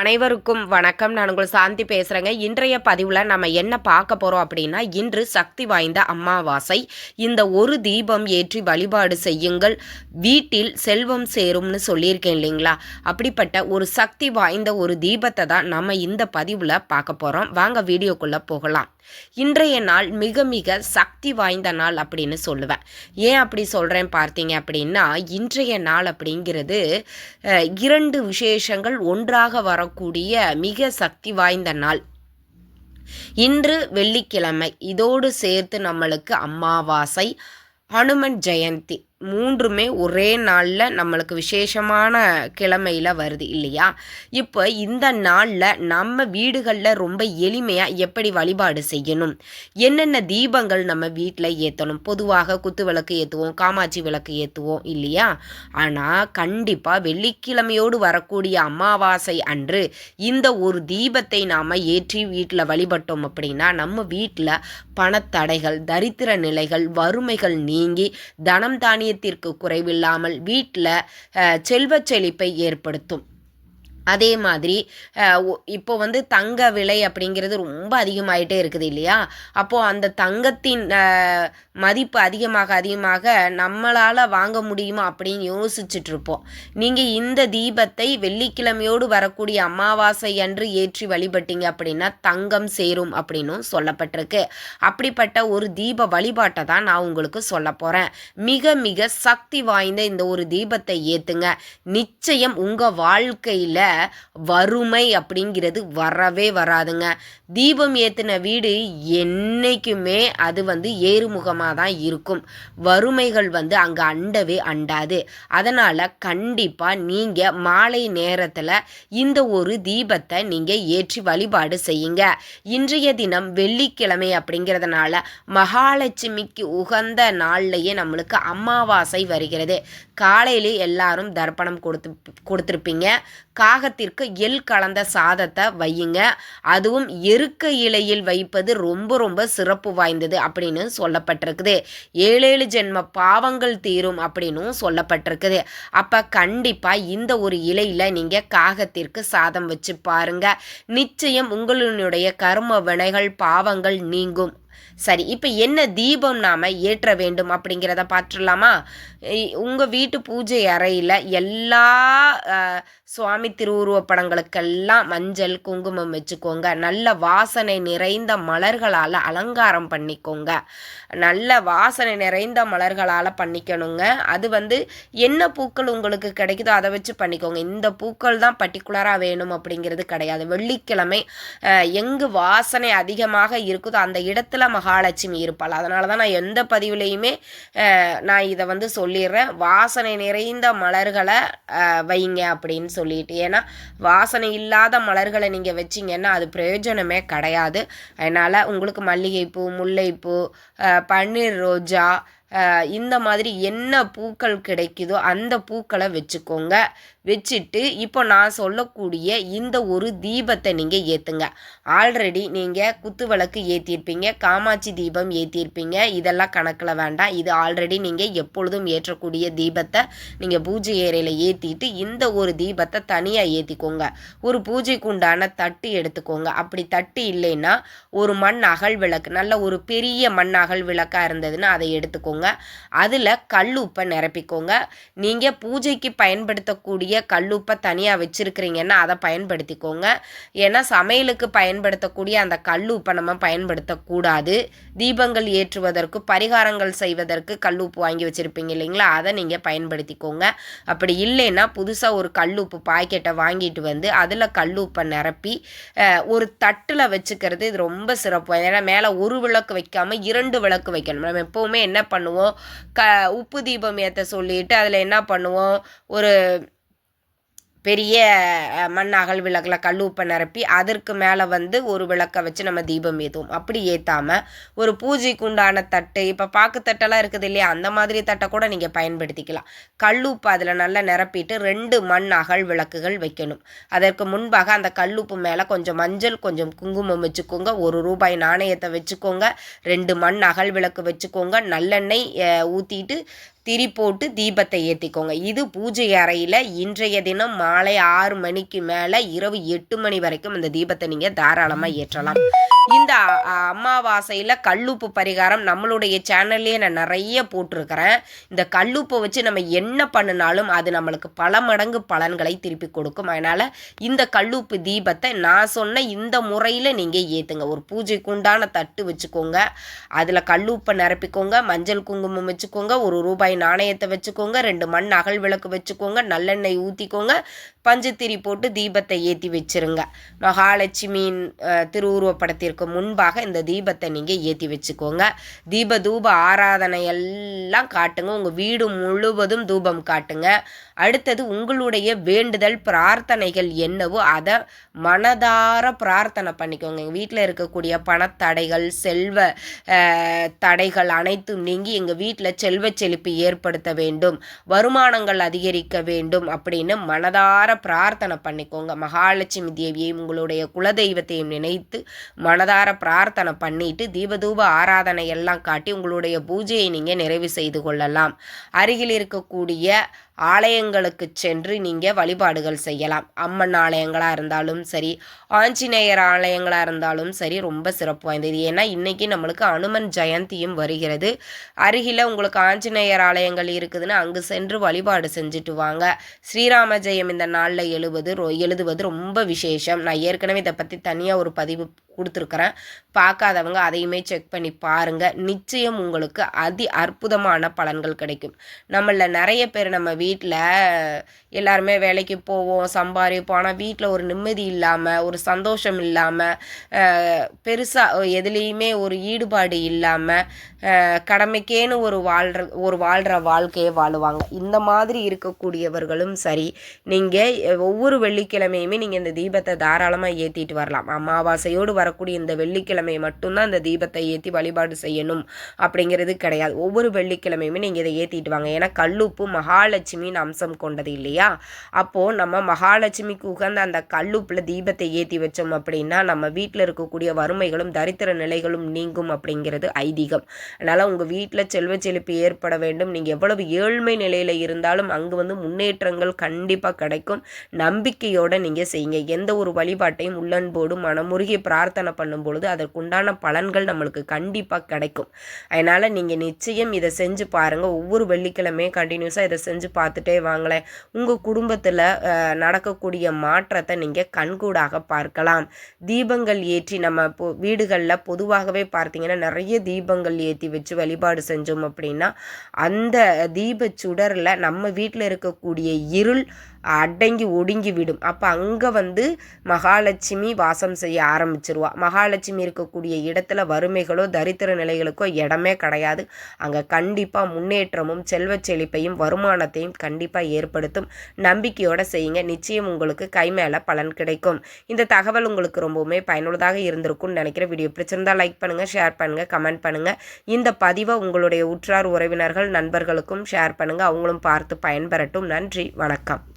அனைவருக்கும் வணக்கம். நான் உங்கள் சாந்தி பேசுகிறேங்க இன்றைய பதிவில் நம்ம என்ன பார்க்க போகிறோம் அப்படின்னா இன்று சக்தி வாய்ந்த அம்மாவாசை இந்த ஒரு தீபம் ஏற்றி வழிபாடு செய்யுங்கள். வீட்டில் செல்வம் சேரும்னு சொல்லியிருக்கேன் இல்லைங்களா? அப்படிப்பட்ட ஒரு சக்தி வாய்ந்த ஒரு தீபத்தை தான் நம்ம இந்த பதிவில் பார்க்க போகிறோம் வாங்க வீடியோக்குள்ளே போகலாம். இன்றைய நாள் மிக மிக சக்தி வாய்ந்த நாள் அப்படின்னு சொல்லுவேன். ஏன் அப்படி சொல்கிறேன் பார்த்தீங்க அப்படின்னா இன்றைய நாள் அப்படிங்கிறது இரண்டு விசேஷங்கள் ஒன்றாக வரக்கூடிய மிக சக்தி வாய்ந்த நாள். இன்று வெள்ளிக்கிழமை. இதோடு சேர்த்து நம்மளுக்கு அமாவாசை ஹனுமன் ஜெயந்தி. மூன்றுமே ஒரே நாளில் நம்மளுக்கு விசேஷமான கிழமையில் வருது இல்லையா? இப்போ இந்த நாளில் நம்ம வீடுகளில் ரொம்ப எளிமையாக எப்படி வழிபாடு செய்யணும்? என்னென்ன தீபங்கள் நம்ம வீட்டில் ஏற்றணும் பொதுவாக குத்து விளக்கு ஏற்றுவோம் காமாட்சி விளக்கு ஏற்றுவோம் இல்லையா? ஆனால் கண்டிப்பாக வெள்ளிக்கிழமையோடு வரக்கூடிய அமாவாசை அன்று இந்த ஒரு தீபத்தை நாம் ஏற்றி வீட்டில் வழிபட்டோம் அப்படின்னா நம்ம வீட்டில் பணத்தடைகள் தரித்திர நிலைகள் வறுமைகள் நீங்கி தனம் தானியத்திற்கு குறைவில்லாமல் வீட்டில் செல்வச் செழிப்பை ஏற்படுத்தும். அதே மாதிரி இப்போ வந்து தங்க விலை அப்படிங்கிறது ரொம்ப அதிகமாயிட்டே இருக்குது இல்லையா? அப்போது அந்த தங்கத்தின் மதிப்பு அதிகமாக அதிகமாக நம்மளால் வாங்க முடியுமா அப்படின்னு யோசிச்சுட்ருப்போம். நீங்கள் இந்த தீபத்தை வெள்ளிக்கிழமையோடு வரக்கூடிய அமாவாசை அன்று ஏற்றி வழிபட்டீங்க அப்படின்னா தங்கம் சேரும் அப்படின்னும் சொல்லப்பட்டிருக்கு. அப்படிப்பட்ட ஒரு தீப வழிபாட்டை தான் நான் உங்களுக்கு சொல்ல போகிறேன் மிக மிக சக்தி வாய்ந்த இந்த ஒரு தீபத்தை ஏற்றுங்க நிச்சயம் உங்கள் வாழ்க்கையில் வறுமை அப்படிங்கிறது வரவே வராதுங்க. தீபம் ஏற்றின வீடு என்றைக்குமே அது வந்து ஏறுமுகமாக தான் இருக்கும். வறுமைகள் வந்து அங்கே அண்டவே அண்டாது. அதனால் கண்டிப்பாக நீங்கள் மாலை நேரத்தில் இந்த ஒரு தீபத்தை நீங்கள் ஏற்றி வழிபாடு செய்யுங்க. இன்றைய தினம் வெள்ளிக்கிழமை அப்படிங்கிறதுனால மகாலட்சுமிக்கு உகந்த நாள்லையே நம்மளுக்கு அமாவாசை வருகிறது. காலையிலே எல்லாரும் தர்ப்பணம் கொடுத்து கொடுத்துருப்பீங்க. காகத்திற்கு எள் கலந்த சாதத்தை வையுங்க. அதுவும் எருக்க இலையில் வைப்பது ரொம்ப ரொம்ப சிறப்பு வாய்ந்தது அப்படின்னு சொல்லப்பட்டிருக்குது. ஏழேழு ஜென்ம பாவங்கள் தீரும் அப்படின்னும் சொல்லப்பட்டிருக்குது. அப்போ கண்டிப்பாக இந்த ஒரு இலையில் நீங்கள் காகத்திற்கு சாதம் வச்சு பாருங்க. நிச்சயம் உங்களுடைய கர்ம வினைகள் பாவங்கள் நீங்கும் சரி இப்போ என்ன தீபம் நாம் ஏற்ற வேண்டும் அப்படிங்கிறத பார்த்துடலாமா? உங்கள் வீட்டு பூஜை அறையில் எல்லா சுவாமி திருவுருவப்படங்களுக்கெல்லாம் மஞ்சள் குங்குமம் வச்சுக்கோங்க. நல்ல வாசனை நிறைந்த மலர்களால் அலங்காரம் பண்ணிக்கோங்க. நல்ல வாசனை நிறைந்த மலர்களால் பண்ணிக்கணுங்க. அது வந்து என்ன பூக்கள் உங்களுக்கு கிடைக்குதோ அதை வச்சு பண்ணிக்கோங்க. இந்த பூக்கள் தான் பர்டிகுலராக வேணும் அப்படிங்கிறது கிடையாது. வெள்ளிக்கிழமை எங்கு வாசனை அதிகமாக இருக்குதோ அந்த இடத்துல மகாலட்சுமி இருப்பாள். அதனால தான் நான் எந்த பதிவுலையுமே நான் இதை வந்து சொல்லிடுறேன். வாசனை நிறைந்த மலர்களை வைங்க அப்படின்னு சொல்லிட்டு. ஏன்னா வாசனை இல்லாத மலர்களை நீங்கள் வச்சிங்கன்னா அது பிரயோஜனமே கிடையாது. அதனால் உங்களுக்கு மல்லிகைப்பூ முல்லைப்பூ பன்னீர் ரோஜா இந்த மாதிரி என்ன பூக்கள் கிடைக்குதோ அந்த பூக்களை வச்சுக்கோங்க. வச்சுட்டு இப்போ நான் சொல்லக்கூடிய இந்த ஒரு தீபத்தை நீங்கள் ஏற்றுங்க ஆல்ரெடி நீங்கள் குத்து விளக்கு ஏற்றிருப்பீங்க காமாட்சி தீபம் ஏற்றிருப்பீங்க இதெல்லாம் கணக்கில் வேண்டாம். இது ஆல்ரெடி நீங்கள் எப்பொழுதும் ஏற்றக்கூடிய தீபத்தை நீங்கள் பூஜை ஏறையில் ஏற்றிட்டு இந்த ஒரு தீபத்தை தனியாக ஏற்றிக்கோங்க ஒரு பூஜைக்கு உண்டான தட்டு எடுத்துக்கோங்க. அப்படி தட்டு இல்லைன்னா ஒரு மண் அகல் விளக்கு நல்ல ஒரு பெரிய மண் அகல் விளக்காக இருந்ததுன்னா அதை எடுத்துக்கோங்க. அதில் கல்லுப்பை நிரப்பிக்கோங்க. நீங்கள் பூஜைக்கு பயன்படுத்தக்கூடிய கல்லுப்பை தனியாக வச்சுருக்கிறீங்கன்னா அதை பயன்படுத்திக்கோங்க. ஏன்னா சமையலுக்கு பயன்படுத்தக்கூடிய அந்த கல்லுப்பை நம்ம பயன்படுத்தக்கூடாது. தீபங்கள் ஏற்றுவதற்கு பரிகாரங்கள் செய்வதற்கு கல்லுப்பு வாங்கி வச்சுருப்பீங்க இல்லைங்களா? அதை நீங்கள் பயன்படுத்திக்கோங்க. அப்படி இல்லைன்னா புதுசாக ஒரு கல்லுப்பு பாக்கெட்டை வாங்கிட்டு வந்து அதில் கல்லுப்பை நிரப்பி ஒரு தட்டில் வச்சுக்கிறது இது ரொம்ப சிறப்பு. ஏன்னா மேலே ஒரு விளக்கு வைக்காமல் இரண்டு விளக்கு வைக்கணும். நம்ம எப்போவுமே என்ன பண்ணுவோம். க உப்பு தீபம் ஏற்ற சொல்லிட்டு அதில் என்ன பண்ணுவோம்? ஒரு பெரிய மண்ணாகல் மண் அகல் விளக்கில் கல் உப்பை நிரப்பி அதற்கு மேலே வந்து ஒரு விளக்கை வச்சு நம்ம தீபம் ஏற்றுவோம் அப்படி ஏற்றாமல் ஒரு பூஜைக்கு உண்டான தட்டு இப்போ பாக்கு தட்டெல்லாம் இருக்குது இல்லையா? அந்த மாதிரி தட்டை கூட நீங்கள் பயன்படுத்திக்கலாம். கல் அதில் நல்லா நிரப்பிட்டு ரெண்டு மண் அகல் விளக்குகள் வைக்கணும். அதற்கு முன்பாக அந்த கல்லுப்பு மேலே கொஞ்சம் மஞ்சள் கொஞ்சம் குங்குமம் வச்சுக்கோங்க. ஒரு ரூபாய் நாணயத்தை வச்சுக்கோங்க. ரெண்டு மண் அகல் விளக்கு வச்சுக்கோங்க. நல்லெண்ணெய் ஊற்றிட்டு திரி போட்டு தீபத்தை ஏற்றிக்கோங்க இது பூஜை அறையில் இன்றைய தினம் மாலை ஆறு மணிக்கு மேலே இரவு எட்டு மணி வரைக்கும் இந்த தீபத்தை நீங்கள் தாராளமாக ஏற்றலாம். இந்த அமாவாசையில் கல்லுப்பு பரிகாரம் நம்மளுடைய சேனல்லையே நான் நிறைய போட்டிருக்கிறேன். இந்த கல்லுப்பை வச்சு நம்ம என்ன பண்ணினாலும் அது நம்மளுக்கு பல மடங்கு பலன்களை திருப்பி கொடுக்கும். அதனால் இந்த கல்லுப்பு தீபத்தை நான் சொன்ன இந்த முறையில் நீங்கள் ஏற்றுங்க ஒரு பூஜைக்கு உண்டான தட்டு வச்சுக்கோங்க. அதில் கல்லுப்பை நிரப்பிக்கோங்க. மஞ்சள் குங்குமம் வச்சுக்கோங்க. ஒரு ரூபாய் நாணயத்தை வச்சுக்கோங்க. ரெண்டு மண் அகல் விளக்கு வச்சுக்கோங்க. நல்லெண்ணெய் ஊற்றிக்கோங்க பஞ்சுத்திரி போட்டு தீபத்தை ஏற்றி வச்சுருங்க. மகாலட்சுமியின் திருவுருவப்படத்திற்கு முன்பாக இந்த தீபத்தை நீங்கள் ஏற்றி வச்சுக்கோங்க. தீப தூப ஆராதனை எல்லாம் காட்டுங்க. உங்கள் வீடு முழுவதும் தூபம் காட்டுங்க. அடுத்தது உங்களுடைய வேண்டுதல் பிரார்த்தனைகள் என்னவோ அதை மனதார பிரார்த்தனை பண்ணிக்கோங்க. எங்கள் வீட்டில் இருக்கக்கூடிய பணத்தடைகள் செல்வ தடைகள் அனைத்தும் நீங்கி எங்கள் வீட்டில் செல்வ செழிப்பு ஏற்படுத்த வேண்டும். வருமானங்கள் அதிகரிக்க வேண்டும் அப்படின்னு மனதார பிரார்த்தனை பண்ணிக்கோங்க. மகாலட்சுமி தேவியை உங்களுடைய குலதெய்வத்தையும் நினைத்து மன மனதார பிரார்த்தனை பண்ணிட்டு தீபதூப ஆராதனை எல்லாம் காட்டி உங்களுடைய பூஜையை நீங்கள் நிறைவு செய்து கொள்ளலாம். அருகில் இருக்கக்கூடிய ஆலயங்களுக்கு சென்று நீங்கள் வழிபாடுகள் செய்யலாம். அம்மன் ஆலயங்களாக இருந்தாலும் சரி ஆஞ்சநேயர் ஆலயங்களாக இருந்தாலும் சரி ரொம்ப சிறப்பு வாய்ந்தது. ஏன்னா இன்றைக்கி நம்மளுக்கு அனுமன் ஜெயந்தியும் வருகிறது. அருகில் உங்களுக்கு ஆஞ்சநேயர் ஆலயங்கள் இருக்குதுன்னு அங்கு சென்று வழிபாடு செஞ்சுட்டு வாங்க. ஸ்ரீராம ஜெயம் இந்த நாளில் எழுவது எழுதுவது ரொம்ப விசேஷம். நான் ஏற்கனவே இதை பற்றி தனியாக ஒரு பதிவு கொடுத்துருக்குறேன். பார்க்காதவங்க அதையுமே செக் பண்ணி பாருங்கள் நிச்சயம் உங்களுக்கு அதி அற்புதமான பலன்கள் கிடைக்கும். நம்மள நிறைய பேர் நம்ம வீட்டில் எல்லாருமே வேலைக்கு போவோம் சம்பாதிப்போம் ஆனால் வீட்டில் ஒரு நிம்மதி இல்லாமல் ஒரு சந்தோஷம் இல்லாமல் பெருசாக எதுலேயுமே ஒரு ஈடுபாடு இல்லாமல் கடமைக்கேன்னு ஒரு வாழ்கிற ஒரு வாழ்கிற வாழ்க்கையை வாழுவாங்க. இந்த மாதிரி இருக்கக்கூடியவர்களும் சரி நீங்கள் ஒவ்வொரு வெள்ளிக்கிழமையுமே நீங்கள் இந்த தீபத்தை தாராளமாக ஏற்றிட்டு வரலாம். அமாவாசையோடு வரக்கூடிய இந்த வெள்ளிக்கிழமை மட்டும்தான் இந்த தீபத்தை ஏற்றி வழிபாடு செய்யணும் அப்படிங்கிறது கிடையாது. ஒவ்வொரு வெள்ளிக்கிழமையுமே நீங்கள் இதை ஏற்றிட்டு வாங்க. ஏன்னா கல்லுப்பு மகாலட்சுமின்னு அம்சம் கொண்டது இல்லையா? அப்போது நம்ம மகாலட்சுமிக்கு உகந்த அந்த கல்லுப்பில் தீபத்தை ஏற்றி வச்சோம் அப்படின்னா நம்ம வீட்டில் இருக்கக்கூடிய வறுமைகளும் தரித்திர நிலைகளும் நீங்கும் அப்படிங்கிறது ஐதீகம். அதனால் உங்கள் வீட்டில் செல்வ செழிப்பு ஏற்பட வேண்டும். நீங்கள் எவ்வளவு ஏழ்மை நிலையில் இருந்தாலும் அங்கே வந்து முன்னேற்றங்கள் கண்டிப்பாக கிடைக்கும். நம்பிக்கையோடு நீங்கள் செய்யுங்க. எந்த ஒரு வழிபாட்டையும் உள்ளன்போடு மனமுருகி பிரார்த்தனை பண்ணும்பொழுது பண்ணும் பொழுது அதற்குண்டான பலன்கள் நம்மளுக்கு கண்டிப்பாக கிடைக்கும். அதனால் நீங்கள் நிச்சயம் இதை செஞ்சு பாருங்கள் ஒவ்வொரு வெள்ளிக்கிழமையும் கண்டினியூஸாக இதை செஞ்சு பார்த்துட்டே வாங்களேன். உங்கள் குடும்பத்தில் நடக்கக்கூடிய மாற்றத்தை நீங்கள் கண்கூடாக பார்க்கலாம். தீபங்கள் ஏற்றி நம்ம பொ வீடுகளில் பொதுவாகவே பார்த்தீங்கன்னா நிறைய தீபங்கள் ஏற்றி வச்சு வழிபாடு செஞ்சோம் அப்படின்னா அந்த தீப சுடரில் நம்ம வீட்டில் இருக்கக்கூடிய இருள் அடங்கி ஒடுங்கி விடும். அப்போ அங்கே வந்து மகாலட்சுமி வாசம் செய்ய ஆரம்பிச்சிருவா. மகாலட்சுமி இருக்கக்கூடிய இடத்துல வறுமைகளோ தரித்திர நிலைகளுக்கோ இடமே கிடையாது. அங்கே கண்டிப்பாக முன்னேற்றமும் செல்வச் செழிப்பையும் வருமானத்தையும் கண்டிப்பாக ஏற்படுத்தும். நம்பிக்கையோடு செய்யுங்க. நிச்சயம் உங்களுக்கு கை மேலே பலன் கிடைக்கும். இந்த தகவல் உங்களுக்கு ரொம்பவுமே பயனுள்ளதாக இருந்திருக்கும்னு நினைக்கிற வீடியோ பிடிச்சிருந்தால் லைக் பண்ணுங்கள் ஷேர் பண்ணுங்கள் கமெண்ட் பண்ணுங்கள் இந்த பதிவை உங்களுடைய உற்றார் உறவினர்கள் நண்பர்களுக்கும் ஷேர் பண்ணுங்கள் அவங்களும் பார்த்து பயன்பெறட்டும். நன்றி வணக்கம்.